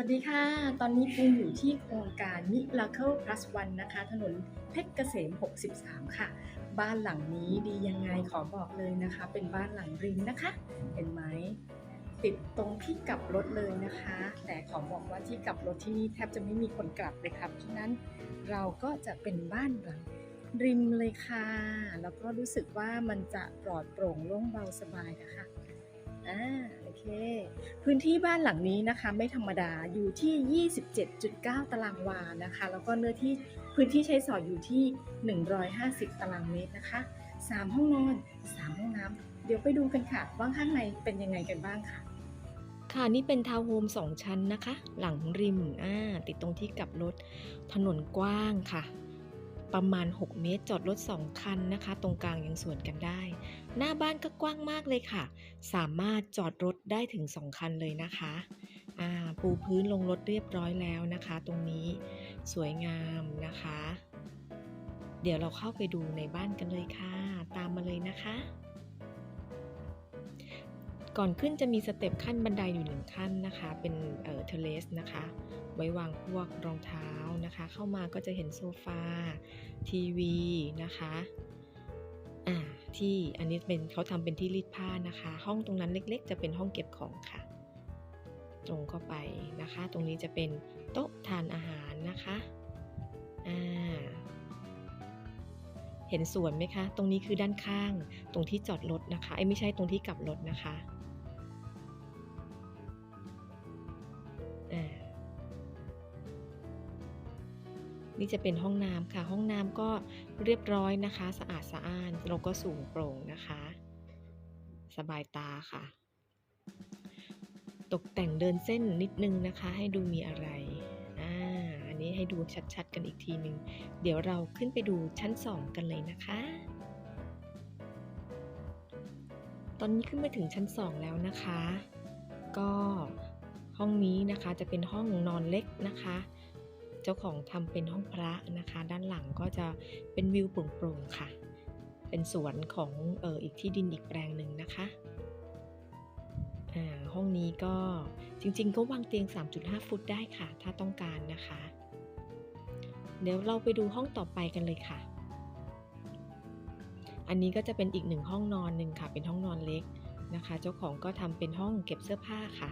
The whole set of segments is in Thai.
วัสดีค่ะ ตอนนี้ปูอยู่ที่โครงการ Miracle Plus One นะคะ ถนนเพชรเกษม 63 ค่ะ บ้านหลังนี้ดียังไงขอบอกเลยนะคะ เป็นบ้านหลังริมนะคะ เห็นไหมติดตรงที่กลับรถเลยนะคะ แต่ขอบอกว่าที่กลับรถที่นี่แทบจะไม่มีคนกลับเลยครับฉะนั้นเราก็จะเป็นบ้านหลังริมเลยค่ะ แล้วก็รู้สึกว่ามันจะปลอดโปร่งโล่งเบาสบายนะคะ อ่าโอเค พื้นที่บ้านหลังนี้นะคะ ไม่ธรรมดาอยู่ที่ 27.9 ตารางวานะคะ แล้วก็เนื้อที่พื้นที่ใช้สอยอยู่ที่ 150 ตารางเมตรนะคะ 3 ห้องนอน 3 ห้องน้ำเดี๋ยวไปดูกันค่ะ ว่าข้างในเป็นยังไงกันบ้างค่ะค่ะนี่เป็นทาวน์โฮมสองชั้นนะคะ หลังริมอ่าติดตรงที่กลับรถถนนกว้างค่ะ ประมาณ 6 เมตร จอดรถ 2 คันนะคะ ตรงกลางยังสวนกันได้ หน้าบ้านก็กว้างมากเลยค่ะ สามารถจอดรถได้ถึง 2 คันเลยนะคะอ่าปูพื้นลงรถเรียบร้อยแล้วนะคะ ตรงนี้สวยงามนะคะ เดี๋ยวเราเข้าไปดูในบ้านกันเลยค่ะ ตามมาเลยนะคะ ก่อนขึ้นจะมีสเต็ปขั้นบันไดอยู่หนึ่งขั้นนะคะ เป็นเอ่อเทเลสนะคะ ไว้วางพวกรองเท้านะคะ เข้ามาก็จะเห็นโซฟาทีวีนะคะอ่าที่อันนี้เป็นเขาทำเป็นที่รีดผ้านะคะ ห้องตรงนั้นเล็กๆ จะเป็นห้องเก็บของค่ะ ตรงเข้าไปนะคะ ตรงนี้จะเป็นโต๊ะทานอาหารนะคะอ่าเห็นสวนไหมคะ ตรงนี้คือด้านข้าง ตรงที่จอดรถนะคะ ไอ้ไม่ใช่ตรงที่กลับรถนะคะ นี่จะเป็นห้องน้ำค่ะ ห้องน้ำก็เรียบร้อยนะคะ สะอาดสะอ้านแล้วก็สูงโปร่งนะคะ สบายตาค่ะ ตกแต่งเดินเส้นนิดนึงนะคะ ให้ดูมีอะไรอ่าอันนี้ให้ดูชัดๆ กันอีกทีหนึ่งเดี๋ยวเราขึ้นไปดูชั้น2กันเลยนะคะ ตอนนี้ขึ้นไปถึงชั้น2แล้วนะคะ ก็ ห้องนี้นะคะจะเป็นห้องนอนเล็กนะคะ เจ้าของทำเป็นห้องพระนะคะ ด้านหลังก็จะเป็นวิวโปร่งๆค่ะ เป็นสวนของเอออีกที่ดินอีกแปลงหนึ่งนะคะห้องนี้ก็จริงๆ ก็วางเตียง 3.5 ฟุตได้ค่ะ ถ้าต้องการนะคะ เดี๋ยวเราไปดูห้องต่อไปกันเลยค่ะ อันนี้ก็จะเป็นอีกหนึ่งห้องนอนหนึ่งค่ะ เป็นห้องนอนเล็กนะคะ เจ้าของก็ทำเป็นห้องเก็บเสื้อผ้าค่ะ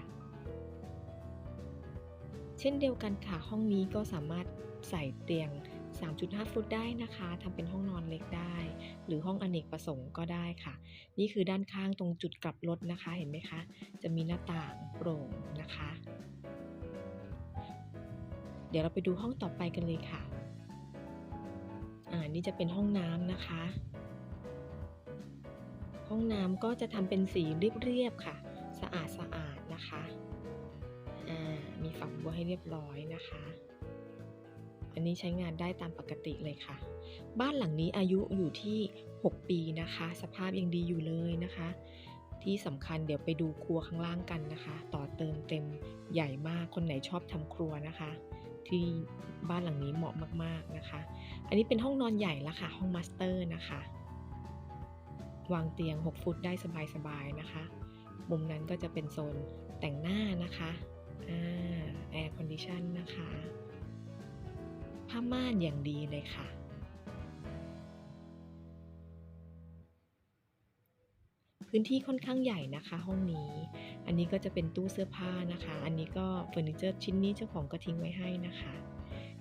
เช่นเดียวกันค่ะ ห้องนี้ก็สามารถใส่เตียง 3.5 ฟุตได้นะคะทำเป็นห้องนอนเล็กได้ หรือห้องอเนกประสงค์ก็ได้ค่ะ นี่คือด้านข้างตรงจุดกลับรถนะคะ เห็นไหมคะ จะมีหน้าต่างโปร่งนะคะ เดี๋ยวเราไปดูห้องต่อไปกันเลยค่ะ อ่า นี่จะเป็นห้องน้ำนะคะ ห้องน้ำก็จะทำเป็นสีเรียบๆค่ะ สะอาดสะอาดนะคะ มีฝักบัวให้เรียบร้อยนะคะ อันนี้ใช้งานได้ตามปกติเลยค่ะ บ้านหลังนี้อายุอยู่ที่ 6 ปีนะคะ สภาพยังดีอยู่เลยนะคะ ที่สำคัญเดี๋ยวไปดูครัวข้างล่างกันนะคะ ต่อเติมเต็มใหญ่มากคนไหนชอบทำครัวนะคะ ที่บ้านหลังนี้เหมาะมากๆนะคะ อันนี้เป็นห้องนอนใหญ่ละค่ะ ห้องมาสเตอร์นะคะวางเตียง 6 ฟุตได้สบายๆนะคะ มุมนั้นก็จะเป็นโซนแต่งหน้านะคะ แอร์คอนดิชันนะคะ ผ้าม่านอย่างดีเลยค่ะ พื้นที่ค่อนข้างใหญ่นะคะห้องนี้ อันนี้ก็จะเป็นตู้เสื้อผ้านะคะ อันนี้ก็เฟอร์นิเจอร์ชิ้นนี้เจ้าของก็ทิ้งไว้ให้นะคะ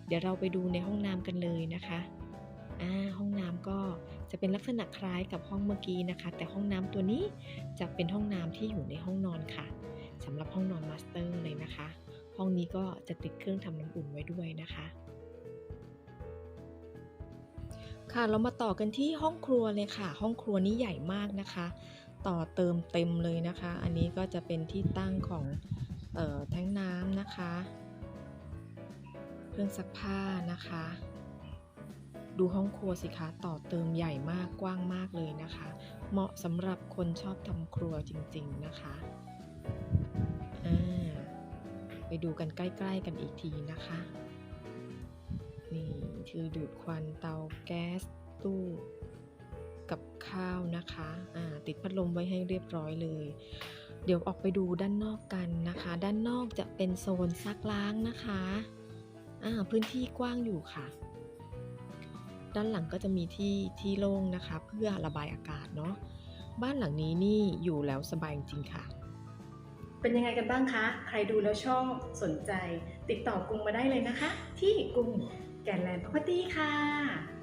เดี๋ยวเราไปดูในห้องน้ำกันเลยนะคะอ่าห้องน้ำก็จะเป็นลักษณะคล้ายกับห้องเมื่อกี้นะคะ แต่ห้องน้ำตัวนี้จะเป็นห้องน้ำที่อยู่ในห้องนอนค่ะสำหรับห้องนอนมาสเตอร์ องนี้ก็จะติดเครื่องทำน้ำอุ่นไว้ด้วยนะคะ ค่ะเรามาต่อกันที่ห้องครัวเลยค่ะ ห้องครัวนี้ใหญ่มากนะคะ ต่อเติมเต็มเลยนะคะ อันนี้ก็จะเป็นที่ตั้งของเอ่อแท้งน้ำนะคะ เครื่องซักผ้านะคะ ดูห้องครัวสิคะต่อเติมใหญ่มากกว้างมากเลยนะคะ เหมาะสำหรับคนชอบทำครัวจริง ๆ นะคะ ไปดูกันใกล้ ๆ กันอีกทีนะคะ นี่คือดูดควันเตาแก๊สตู้กับข้าวนะคะอ่าติดพัดลมไว้ให้เรียบร้อยเลย เดี๋ยวออกไปดูด้านนอกกันนะคะ ด้านนอกจะเป็นโซนซักล้างนะคะพื้นที่กว้างอยู่ค่ะ ด้านหลังก็จะมีที่ที่โล่งนะคะ เพื่อระบายอากาศเนาะบ้านหลังนี้นี่อยู่แล้วสบายจริงค่ะ เป็นยังไงกันบ้างคะ ใครดูแล้วชอบสนใจ ติดต่อกรุงมาได้เลยนะคะ ที่กรุงแกนแลนด์พ r o p e r t y ค่ะ